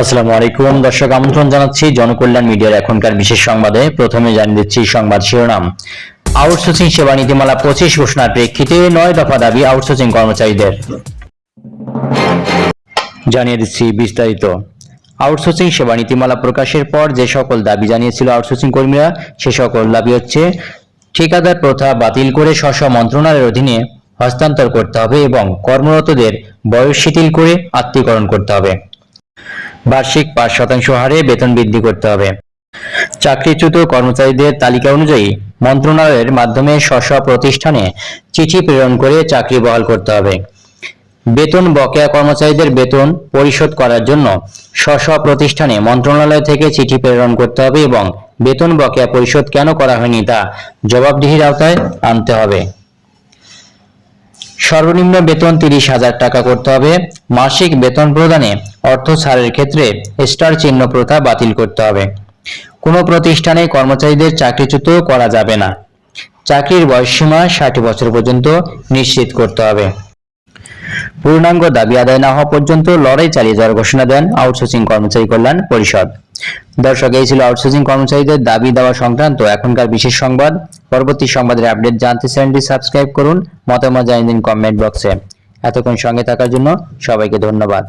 আসসালামু আলাইকুম। দর্শক, আমন্ত্রণ জানাচ্ছি জনকল্যাণ মিডিয়ার এখনকার বিশেষ সংবাদে। প্রথমে জানিয়ে দিচ্ছি সংবাদ শিরোনাম। আউটসোর্সিং সেবা নীতিমালা পঁচিশ ঘোষণার প্রেক্ষিতে নয় দফা দাবি আউটসোর্সিং কর্মচারীদের। জানিয়ে দিচ্ছি বিস্তারিত। আউটসোর্সিং সেবা নীতিমালা প্রকাশের পর যে সকল দাবি জানিয়েছিল আউটসোর্সিং কর্মীরা, সে সকল দাবি হচ্ছে ঠিকাদার প্রথা বাতিল করে স্ব মন্ত্রণালয়ের অধীনে হস্তান্তর করতে হবে এবং কর্মরতদের বয়স শিথিল করে আত্মীকরণ করতে হবে। বার্ষিক পাঁচ শতাংশ হারে বেতন বৃদ্ধি করতে হবে। চাকরিচ্যুত কর্মচারীদের তালিকা অনুযায়ী মন্ত্রণালয়ের মাধ্যমে স্ব প্রতিষ্ঠানে চিঠি প্রেরণ করে চাকরি বহাল করতে হবে। বেতন বকেয়া কর্মচারীদের বেতন পরিশোধ করার জন্য স্ব প্রতিষ্ঠানে মন্ত্রণালয় থেকে চিঠি প্রেরণ করতে হবে এবং বেতন বকেয়া পরিশোধ কেন করা হয়নি তা জবাবদিহির আওতায় আনতে হবে। সর্বনিম্ন বেতন তিরিশ হাজার টাকা করতে হবে। মাসিক বেতন প্রদানে অর্থ ছাড়ের ক্ষেত্রে স্টার চিহ্ন প্রথা বাতিল করতে হবে। কোনো প্রতিষ্ঠানে কর্মচারীদের চাকরিচ্যুত করা যাবে না। চাকরির বয়সসীমা ষাট বছর পর্যন্ত নিশ্চিত করতে হবে। পূর্ণাঙ্গ দাবি আদায় না হওয়া পর্যন্ত লড়াই চালিয়ে যাওয়ার ঘোষণা দেন আউটসোর্সিং কর্মচারী কল্যাণ পরিষদ। দর্শক, এই ছিল আউটসোর্সিং কর্মচারীদের দাবি দেওয়া সংক্রান্ত এখনকার বিশেষ সংবাদ। পরবর্তী সংবাদের আপডেট জানতে চ্যানেলটি সাবস্ক্রাইব করুন। মতামত জানিয়ে দিন কমেন্ট বক্সে। এতক্ষণ সঙ্গে থাকার জন্য সবাইকে ধন্যবাদ।